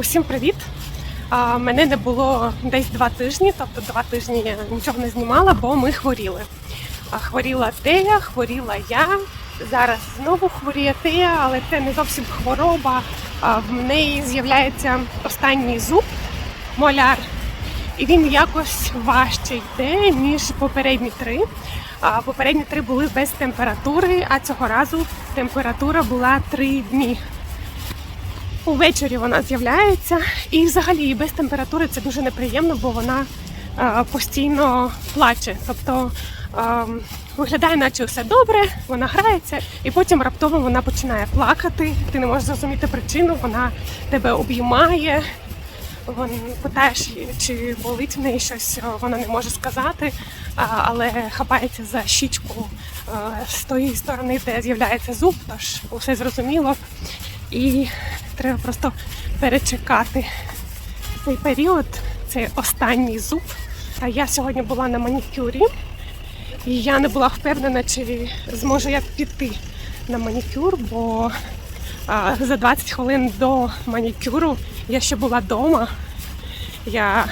Усім привіт! А, Мене не було десь два тижні, тобто два тижні я нічого не знімала, бо ми хворіли. А, Хворіла Тея, хворіла я. Зараз знову хворіє Тея, але це не зовсім хвороба. А, В неї з'являється останній зуб, моляр, і він якось важче йде, ніж попередні три. А Попередні три були без температури, а цього разу температура була три дні. Увечері вона з'являється, і взагалі без температури це дуже неприємно, бо вона е, постійно плаче. Тобто е, виглядає, наче все добре, вона грається, і потім раптово вона починає плакати. Ти не можеш зрозуміти причину, вона тебе обіймає. Вон питаєш, чи болить в неї щось, е, вона не може сказати, але хапається за щічку з тої сторони, де з'являється зуб, тож усе зрозуміло. І треба просто перечекати цей період, цей останній зуб. А я сьогодні була на манікюрі, і я не була впевнена, чи зможу я піти на манікюр, бо а, за 20 хвилин до манікюру я ще була вдома. Я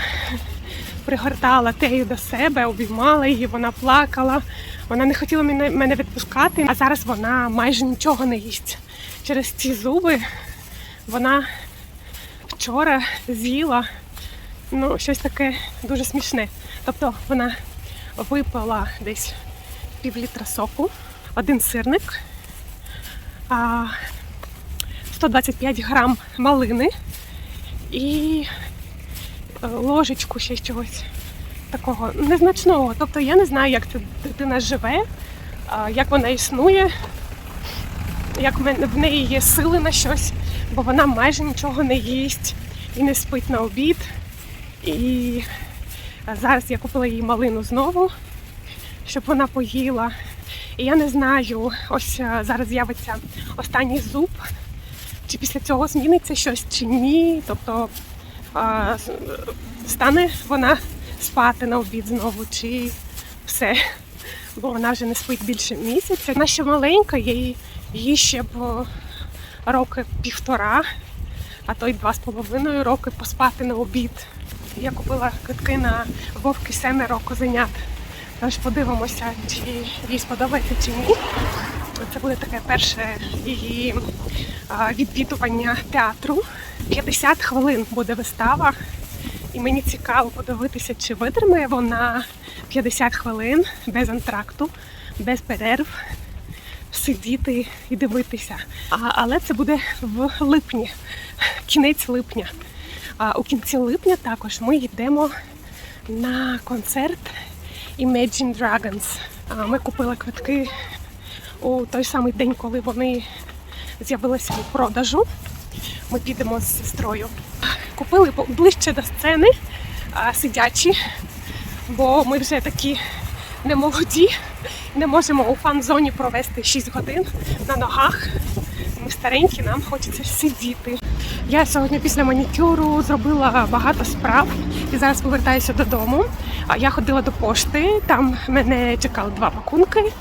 пригортала тею до себе, обіймала її, вона плакала. Вона не хотіла мене, відпускати, а зараз вона майже нічого не їсть. Через ці зуби вона вчора з'їла ну, щось таке дуже смішне. Тобто вона випила десь пів літра соку, один сирник, 125 грам малини і е, ложечку ще чогось такого незначного. Тобто я не знаю, як ця дитина живе, як вона існує, як в неї є сили на щось, бо вона майже нічого не їсть і не спить на обід. І зараз я купила їй малину знову, щоб вона поїла. І я не знаю, ось е, зараз з'явиться останній зуб, чи після цього зміниться щось чи ні. Тобто стане вона спати на обід знову, чи все. Бо вона вже не спить більше місяця. Вона ще маленька, їй, їй ще б роки півтора, а то й два з половиною роки поспати на обід. Я купила квитки на вовки семеро козенят. Тож подивимося, чи їй сподобається чи ні. Це буде таке перше її відвідування театру. 50 хвилин буде вистава, і мені цікаво подивитися, чи витримає вона 50 хвилин без антракту, без перерв, сидіти і дивитися. А, але це буде в липні, кінець липня. А у кінці липня також ми йдемо на концерт Imagine Dragons. А, Ми купили квитки у той самий день, коли вони з'явилися у продажу. Ми підемо з сестрою. Купили ближче до сцени, а, сидячі, бо ми вже такі не молоді, не можемо у фан-зоні провести 6 годин на ногах. Ми старенькі, нам хочеться сидіти. Я сьогодні після манікюру зробила багато справ і зараз повертаюся додому. Я ходила до пошти, там мене чекали два пакунки.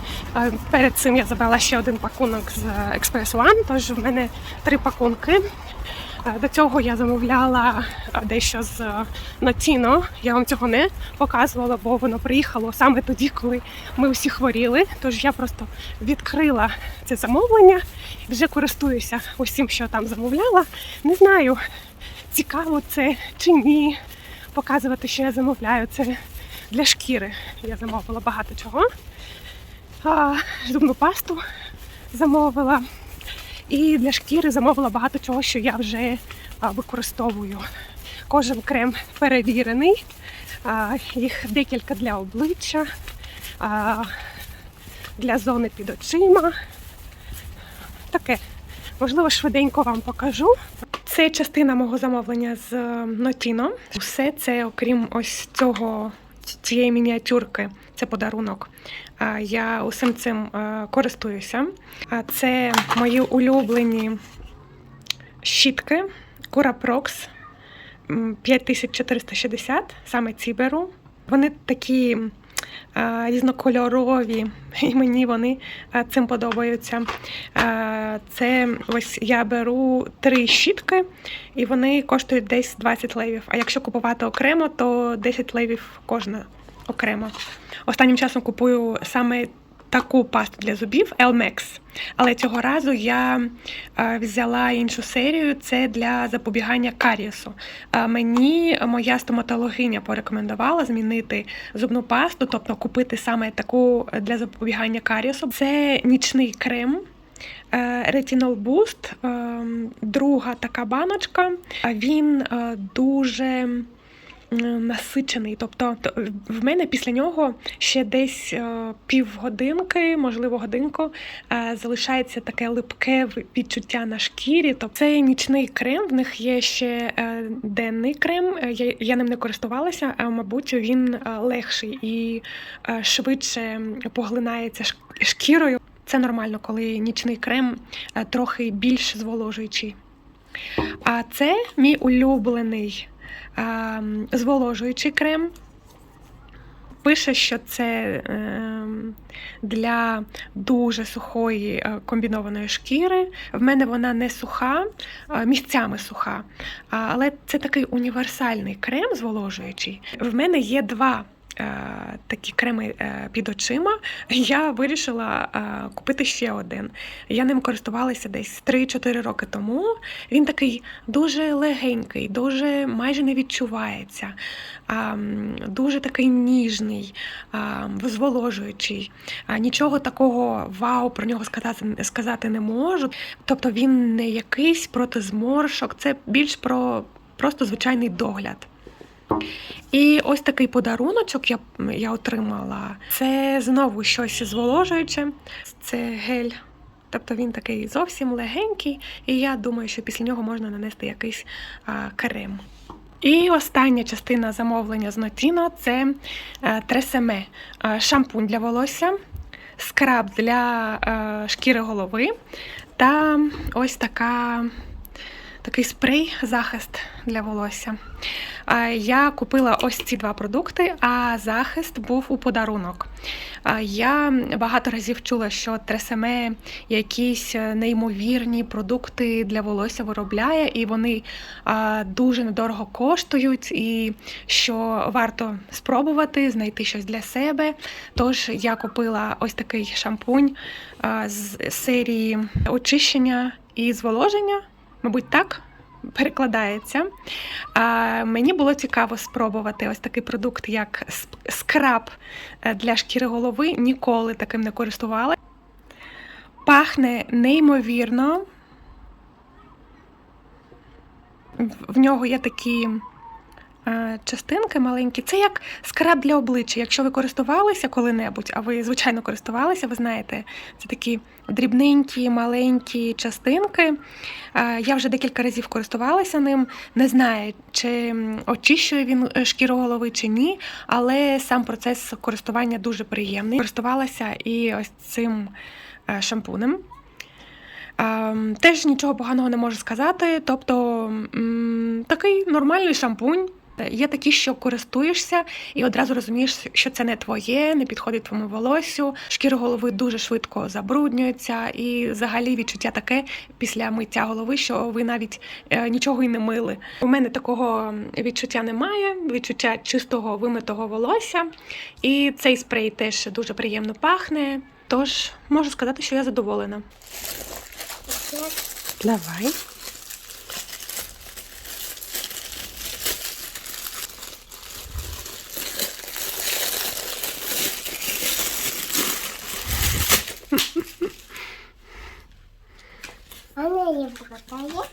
Перед цим я забрала ще один пакунок з Express One, тож в мене три пакунки. Е, До цього я замовляла е, дещо з е, Я вам цього не показувала, бо воно приїхало саме тоді, коли ми всі хворіли. Тож я просто відкрила це замовлення і вже користуюся усім, що там замовляла. Не знаю, цікаво це чи ні. Показувати, що я замовляю. Це для шкіри. Я замовила багато чого. Зубну пасту замовила. І для шкіри замовила багато чого, що я вже використовую. Кожен крем перевірений, їх декілька для обличчя, для зони під очима. Таке. Можливо, швиденько вам покажу. Це частина мого замовлення з е, Notino. Все це, окрім ось цього цієї мініатюрки, це подарунок. Я усім цим е, користуюся. Це мої улюблені щітки Curaprox м, 5460, саме ці беру. Вони такі е, різнокольорові, і мені вони е, цим подобаються. Це ось я беру три щітки, і вони коштують десь 20 левів. А якщо купувати окремо, то 10 левів кожна окремо. Останнім часом купую саме таку пасту для зубів Elmex. Але цього разу я е, взяла іншу серію. Це для запобігання карієсу. Е, Мені моя стоматологиня порекомендувала змінити зубну пасту, тобто купити саме таку для запобігання карієсу. Це нічний крем. е, Retinol Boost, е, друга така баночка. Він е, дуже насичений. Тобто в мене після нього ще десь е, півгодинки, можливо, годинку, е, залишається таке липке відчуття на шкірі. Тобто це нічний крем. В них є ще е, денний крем. Е, Я, я ним не користувалася, а мабуть, він е, легший і е, швидше поглинається шкірою. Це нормально, коли нічний крем е, трохи більш зволожуючий. А це мій улюблений зволожуючий крем. Пише, що це ем, для дуже сухої е, комбінованої шкіри. В мене вона не суха, місцями суха. Але це такий універсальний крем зволожуючий. В мене є два. Е, Такі креми е, під очима, я вирішила е, купити ще один. Я ним користувалася десь 3-4 роки тому. Він такий дуже легенький, дуже майже не відчувається, дуже такий ніжний, зволожуючий. Нічого такого вау про нього сказати, сказати не можу. Тобто він не якийсь проти зморшок, це більш про просто звичайний догляд. І ось такий подаруночок я, я отримала. Це знову щось зволожуюче. Це гель. Тобто він такий зовсім легенький, і я думаю, що після нього можна нанести якийсь а, крем. І остання частина замовлення з Нотіно це е, тресеме Е, шампунь для волосся, скраб для е, шкіри голови та ось така, такий спрей захист для волосся. Я купила ось ці два продукти, а захист був у подарунок. Я багато разів чула, що Тресеме якісь е, неймовірні продукти для волосся виробляє, і вони дуже недорого коштують, і що варто спробувати знайти щось для себе. Тож я купила ось такий шампунь з серії очищення і зволоження, мабуть, так. Перекладається. А, мені було цікаво спробувати ось такий продукт, як скраб е, для шкіри голови. Ніколи таким не користувала. Пахне неймовірно. В- нього є такі частинки маленькі. Це як скраб для обличчя. Якщо ви користувалися коли-небудь, а ви звичайно користувалися, ви знаєте, це такі дрібненькі, маленькі частинки. Е, Я вже декілька разів користувалася ним. Не знаю, чи очищує він е, шкіру голови чи ні, але сам процес користування дуже приємний. Користувалася і ось цим е, шампунем. Ем, Теж нічого поганого не можу сказати. Тобто такий нормальний шампунь. Є такі, що користуєшся і одразу розумієш, що це не твоє, не підходить твоєму волоссю. Шкіра голови дуже швидко забруднюється, і взагалі відчуття таке після миття голови, що ви навіть е, нічого й не мили. У мене такого відчуття немає, відчуття чистого вимитого волосся. І цей спрей теж дуже приємно пахне. Тож можу сказати, що я задоволена. Давай. переботает.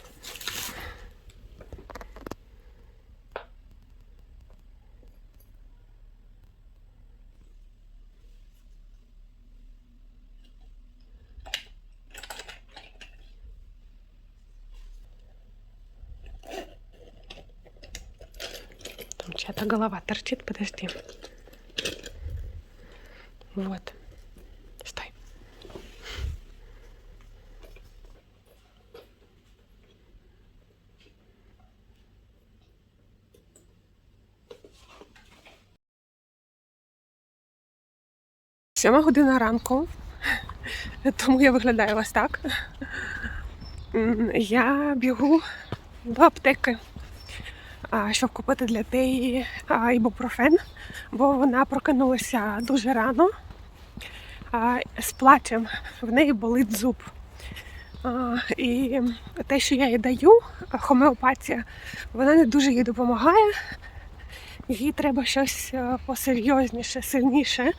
Чья-то голова торчит, подожди. Вот. Сьома година ранку, тому я виглядаю ось так. Я бігу до аптеки, щоб купити для теї ібупрофен, бо вона прокинулася дуже рано з плачем. В неї болить зуб. І те, що я їй даю, хомеопатія, вона не дуже їй допомагає. Їй треба щось е, посерйозніше, сильніше.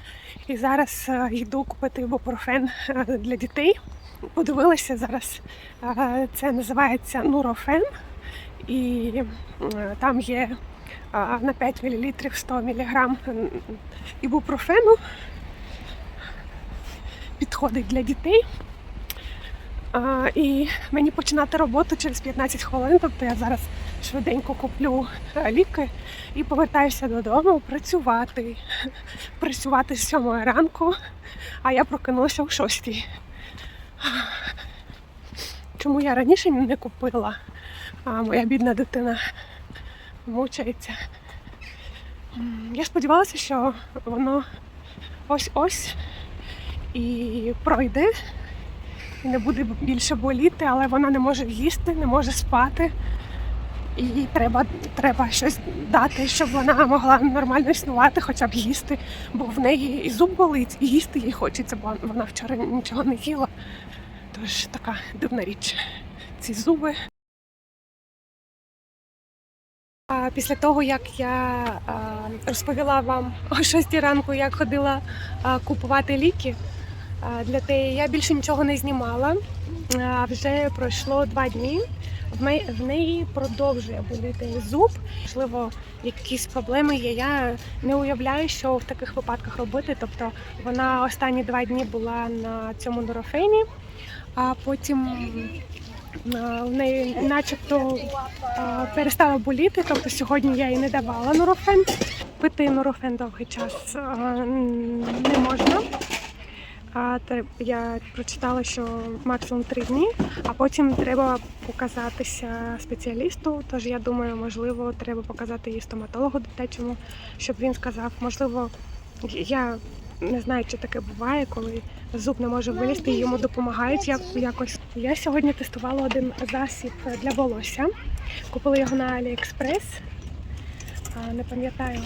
І зараз е, йду купити ібупрофен е, для дітей. Подивилася зараз, це називається Нурофен. І там є на 5 мл 100 мг ібупрофену. Підходить для дітей. І мені починати роботу через 15 хвилин. Тобто я зараз швиденько куплю ліки і повертаюся додому працювати. Працювати з 7 ранку, а я прокинулася о 6. Чому я раніше не купила? А моя бідна дитина мучається. Я сподівалася, що воно ось-ось і пройде і не буде більше боліти, але вона не може їсти, не може спати. І треба, треба щось дати, щоб вона могла нормально існувати, хоча б їсти, бо в неї і зуб болить, і їсти їй хочеться, бо вона вчора нічого не їла. Тож така дивна річ. Ці зуби. А після того, як я розповіла вам о 6 ранку, як ходила купувати ліки для теї, я більше нічого не знімала. Вже пройшло два дні. В, неї продовжує боліти зуб. Можливо, якісь проблеми є. Я не уявляю, що в таких випадках робити. Тобто вона останні два дні була на цьому норофені, а потім в неї начебто перестала боліти. Тобто сьогодні я їй не давала норофен. Пити норофен довгий час не можна. А я прочитала, що максимум три дні, а потім треба показатися спеціалісту. Тож я думаю, можливо, треба показати її стоматологу дитячому, щоб він сказав, можливо, я не знаю, чи таке буває, коли зуб не може вилізти, і йому допомагають як, якось. Я сьогодні тестувала один засіб для волосся. Купила його на AliExpress. Не пам'ятаю,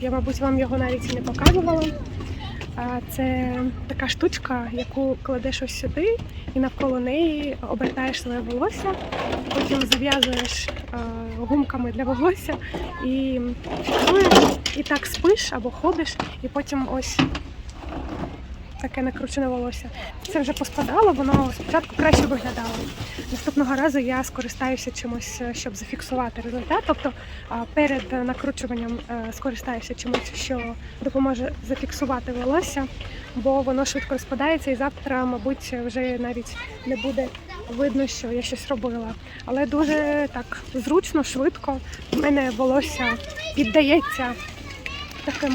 я, мабуть, вам його навіть не показувала. Це така штучка, яку кладеш ось сюди, і навколо неї обертаєш своє волосся, потім зав'язуєш гумками для волосся і фіксуєш, і так спиш або ходиш, і потім ось таке накручене волосся. Це вже поспадало, воно спочатку краще виглядало. Наступного разу я скористаюся чимось, е, щоб зафіксувати результат. Тобто перед накручуванням е, скористаюся чимось, що допоможе зафіксувати волосся, бо воно швидко розпадається і завтра, мабуть, вже навіть не буде видно, що я щось робила. Але дуже так зручно, швидко. У мене волосся піддається таким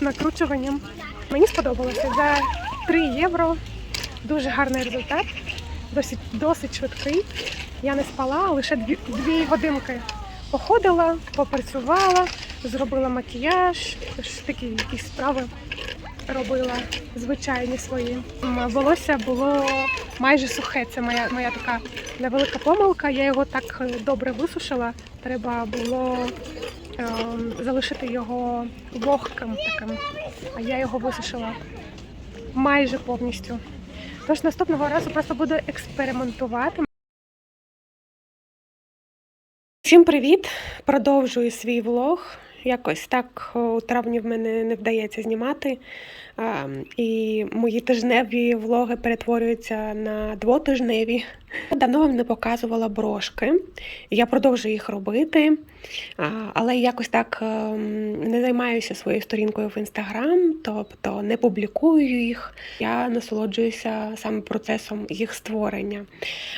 накручуванням. Мені сподобалося за 3 євро. Дуже гарний результат, досить, досить швидкий. Я не спала, лише дві, годинки походила, попрацювала, зробила макіяж, такі якісь справи робила звичайні свої. Волосся було майже сухе. Це моя, моя така невелика помилка. Я його так е, добре висушила. Треба було залишити його вогким таким. А я його висушила майже повністю. Тож наступного разу просто буду експериментувати. Всім привіт! Продовжую свій влог. Якось так у травні в мене не вдається знімати. І мої тижневі влоги перетворюються на двотижневі. Давно вам не показувала брошки. Я продовжую їх робити, але якось так ем, не займаюся своєю сторінкою в інстаграм, тобто не публікую їх. Я насолоджуюся саме процесом їх створення.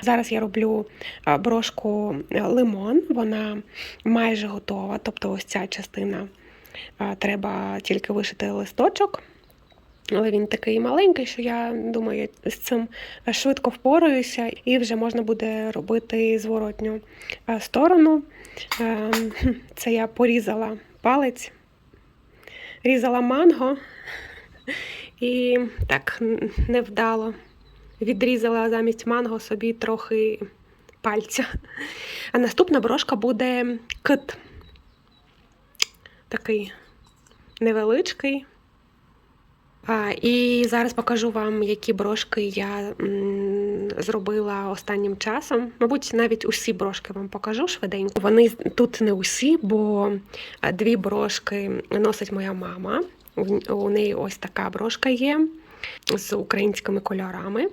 Зараз я роблю брошку е, лимон, вона майже готова, тобто ось ця частина. Треба тільки вишити листочок. Але він такий маленький, що я думаю, з цим швидко впораюся, і вже можна буде робити зворотню сторону. Ем, Це я порізала палець різала манго і так невдало відрізала замість манго собі трохи пальця. А наступна брошка буде кит. Такий невеличкий. І зараз покажу вам, які брошки я зробила останнім часом. Мабуть, навіть усі брошки вам покажу швиденько. Вони тут не усі, бо дві брошки носить моя мама. У неї ось така брошка є з українськими кольорами.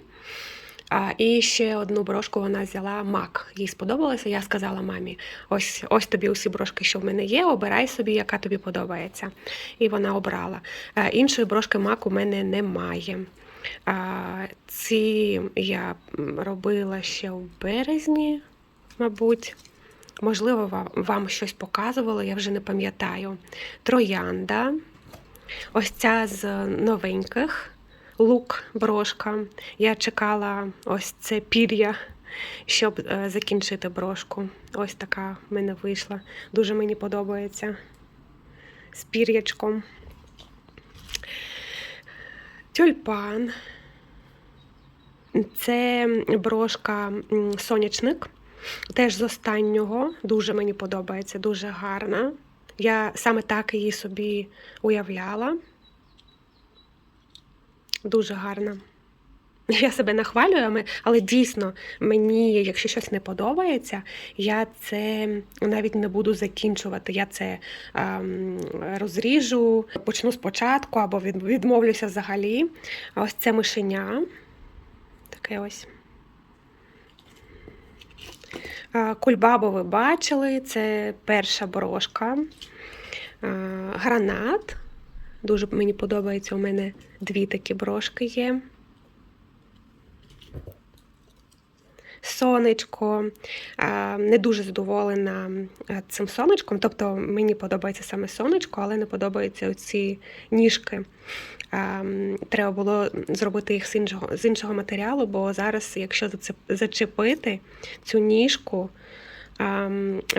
А, і ще одну брошку вона взяла мак. Їй сподобалося. Я сказала мамі: ось ось тобі усі брошки, що в мене є. Обирай собі, яка тобі подобається. І вона обрала. А, іншої брошки мак у мене немає. А, ці я робила ще в березні, мабуть. Можливо, вам, щось показувала, я вже не пам'ятаю. Троянда. Ось ця з новеньких лук, брошка. Я чекала ось це пір'я, щоб е, закінчити брошку. Ось така в мене вийшла. Дуже мені подобається. З пір'ячком. Тюльпан. Це брошка м, сонячник. Теж з останнього. Дуже мені подобається, дуже гарна. Я саме так її собі уявляла. Дуже гарна. Я себе нахвалюю, але дійсно мені, якщо щось не подобається, я це навіть не буду закінчувати. Я це ем, розріжу, почну спочатку або відмовлюся взагалі. А ось це мишеня. Таке ось. Кульбабу ви бачили, це перша брошка. Гранат. Дуже мені подобається. У мене дві такі брошки є. Сонечко. Не дуже задоволена е, цим сонечком. Тобто мені подобається саме сонечко, але не подобаються оці ніжки. Треба було зробити їх з іншого, з іншого матеріалу, бо зараз, якщо зачепити цю ніжку,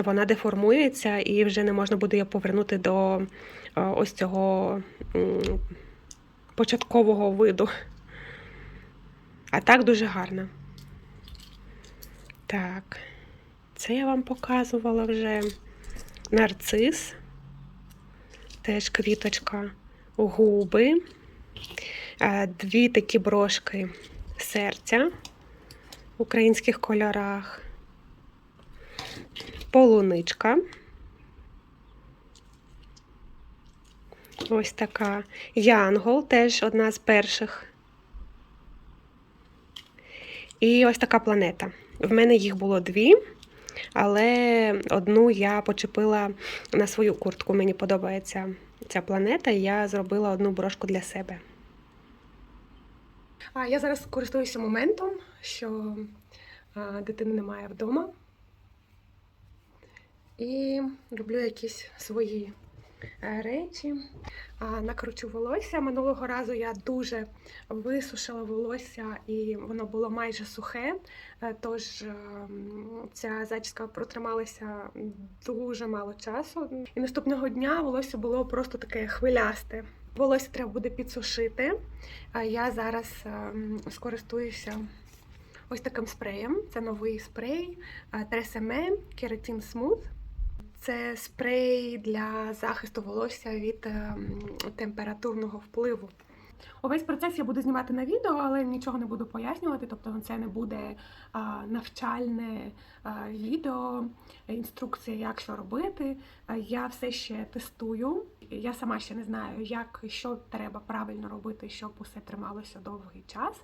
вона деформується і вже не можна буде її повернути до ось цього початкового виду. А так дуже гарно. Так, це я вам показувала вже. Нарцис, теж квіточка, губи, дві такі брошки серця в українських кольорах, полуничка. Ось така. Янгол теж одна з перших. І ось така планета. В мене їх було дві, але одну я почепила на свою куртку. Мені подобається ця планета, і я зробила одну брошку для себе. А я зараз користуюся моментом, що дитини немає вдома. І роблю якісь свої речі. А, накручу волосся. Минулого разу я дуже висушила волосся і воно було майже сухе. Е, Тож е, ця зачіска протрималася дуже мало часу. І наступного дня волосся було просто таке хвилясте. Волосся треба буде підсушити. Я зараз е, скористуюся ось таким спреєм. Це новий спрей е, Тресеме Keratin Smooth. Це спрей для захисту волосся від ем, температурного впливу. Увесь процес я буду знімати на відео, але нічого не буду пояснювати. Тобто це не буде навчальне відео, інструкція, як що робити. Я все ще тестую. Я сама ще не знаю, як що треба правильно робити, щоб усе трималося довгий час.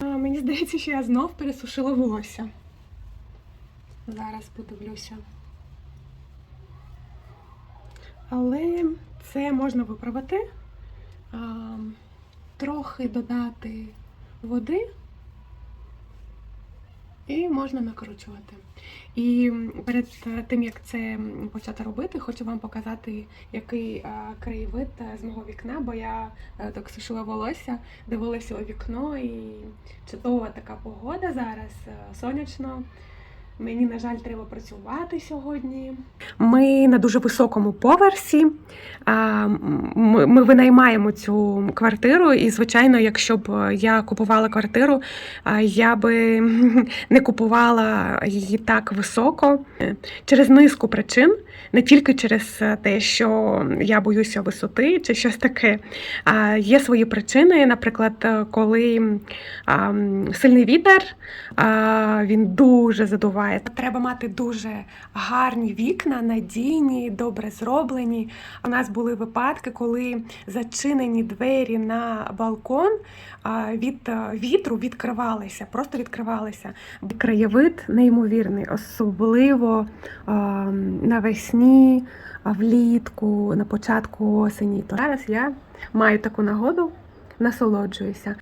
А, Мені здається, що я знов пересушила волосся. Зараз подивлюся. Але це можна виправити. Трохи додати води і можна накручувати. І перед тим як це почати робити, хочу вам показати, який а, краєвид е, з мого вікна, бо я е, так сушила волосся, дивилася у вікно, і чудова така погода зараз, е, сонячно. Мені, на жаль, треба працювати сьогодні. Ми на дуже високому поверсі. Ми, винаймаємо цю квартиру, і, звичайно, якщо б я купувала квартиру, я би не купувала її так високо через низку причин, не тільки через те, що я боюся висоти чи щось таке. Є свої причини, наприклад, коли сильний вітер, він дуже задуває. Треба мати дуже гарні вікна, надійні, добре зроблені. У нас були випадки, коли зачинені двері на балкон від е, вітру відкривалися, просто відкривалися. Краєвид неймовірний, особливо навесні, влітку, на початку осені. То зараз я маю таку нагоду, насолоджуюся.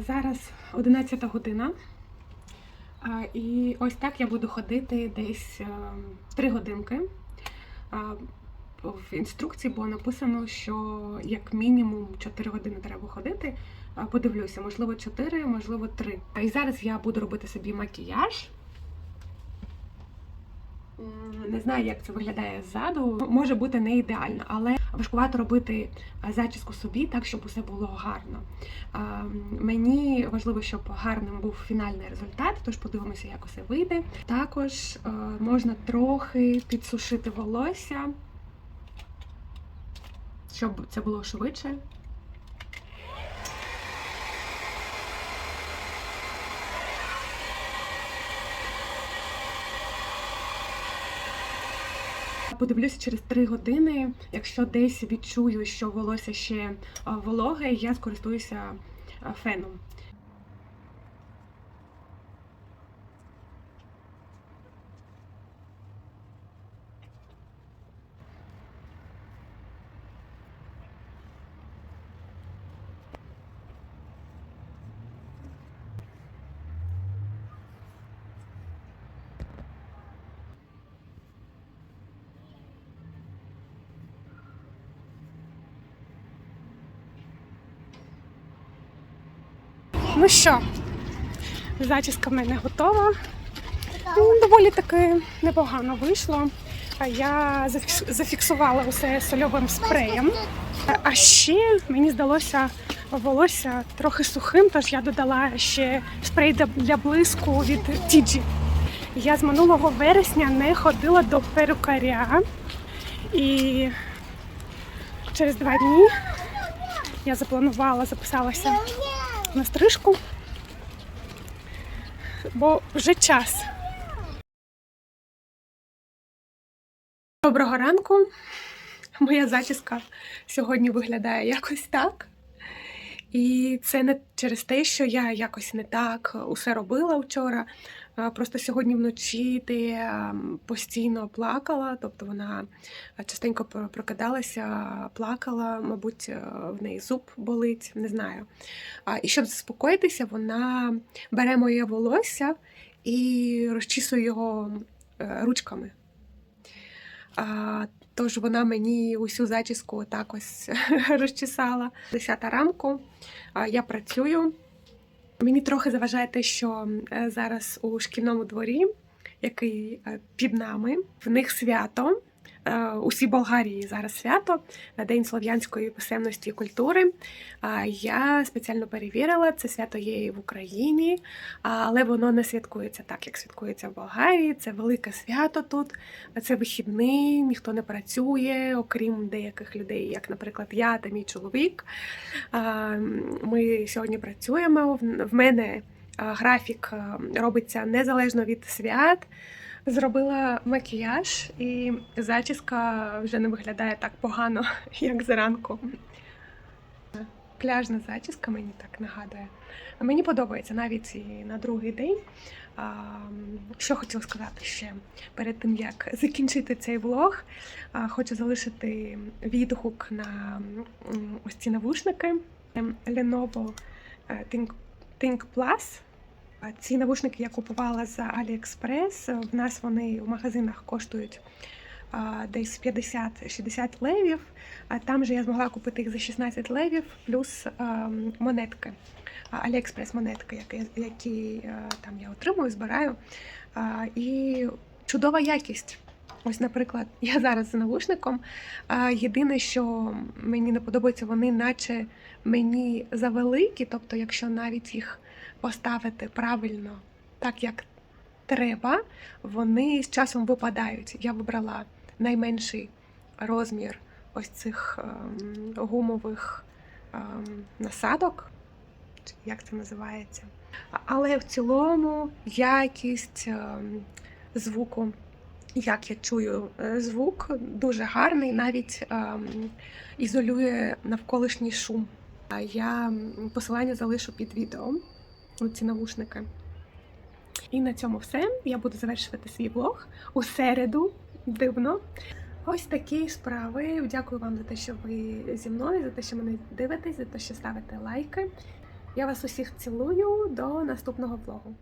Зараз 11 година. І ось так я буду ходити десь 3 годинки. В інструкції було написано, що як мінімум 4 години треба ходити. Подивлюся, можливо, 4, можливо, 3. А І зараз я буду робити собі макіяж. Не знаю, як це виглядає ззаду. Може бути не ідеально, але важкувато робити зачіску собі так, щоб усе було гарно. Мені важливо, щоб гарним був фінальний результат, тож подивимося, як усе вийде. Також можна трохи підсушити волосся, щоб це було швидше. Подивлюся через 3 години. Якщо десь відчую, що волосся ще вологе, я скористуюся феном. Ну що, зачіска в мене готова. Ну, Доволі таки непогано вийшло. Я зафіксувала усе сольовим спреєм. А ще мені здалося волосся трохи сухим, тож я додала ще спрей для- для блиску від Тіджі. Я з минулого вересня не ходила до перукаря. І через два дні я запланувала, записалася на стрижку, бо вже час. Доброго ранку. Моя зачіска сьогодні виглядає якось так. І це не через те, що я якось не так усе робила вчора. Просто сьогодні вночі ти ем, постійно плакала, тобто вона частенько прокидалася, плакала, мабуть, е, в неї зуб болить, не знаю. І щоб заспокоїтися, вона бере моє волосся і розчісує його е, ручками. Тож вона мені усю зачіску так ось розчесала. Десята ранку я працюю. Мені трохи заважає те, що е, зараз у шкільному дворі, який е, під нами, в них свято. Е, Усій Болгарії зараз свято, е, День слов'янської писемності і культури. Я спеціально перевірила, це свято є і в Україні, але воно не святкується так, як святкується в Болгарії. Це велике свято тут. Це вихідний, ніхто не працює, окрім деяких людей, як, наприклад, я та мій чоловік. Ми сьогодні працюємо. В- В мене графік робиться незалежно від свят. Зробила макіяж, і зачіска вже не виглядає так погано, як зранку. Пляжна зачіска мені так нагадує. Мені подобається навіть і на другий день. Що хотіла сказати ще перед тим, як закінчити цей влог, хочу залишити відгук на ось ці навушники Lenovo е, Think, Think Plus. Ці навушники я купувала за AliExpress. В нас вони в магазинах коштують десь 50-60 левів. А там же я змогла купити їх за 16 левів, плюс монетки. А, AliExpress монетки, які, які е, там я отримую, збираю. І чудова якість. Ось, наприклад, я зараз з навушником. Єдине, що мені не подобається, вони наче мені завеликі, тобто, якщо навіть їх поставити правильно, так як треба, вони з часом випадають. Я вибрала найменший розмір ось цих ем, гумових ем, насадок, як це називається. Але в цілому якість ем, звуку, як я чую е, звук, дуже гарний, навіть ізолює навколишній шум. Я посилання залишу під відео ці навушники. І на цьому все. Я буду завершувати свій влог у середу. Дивно. Ось такі справи. Дякую вам за те, що ви зі мною, за те, що мене дивитесь, за те, що ставите лайки. Я вас усіх цілую до наступного влогу.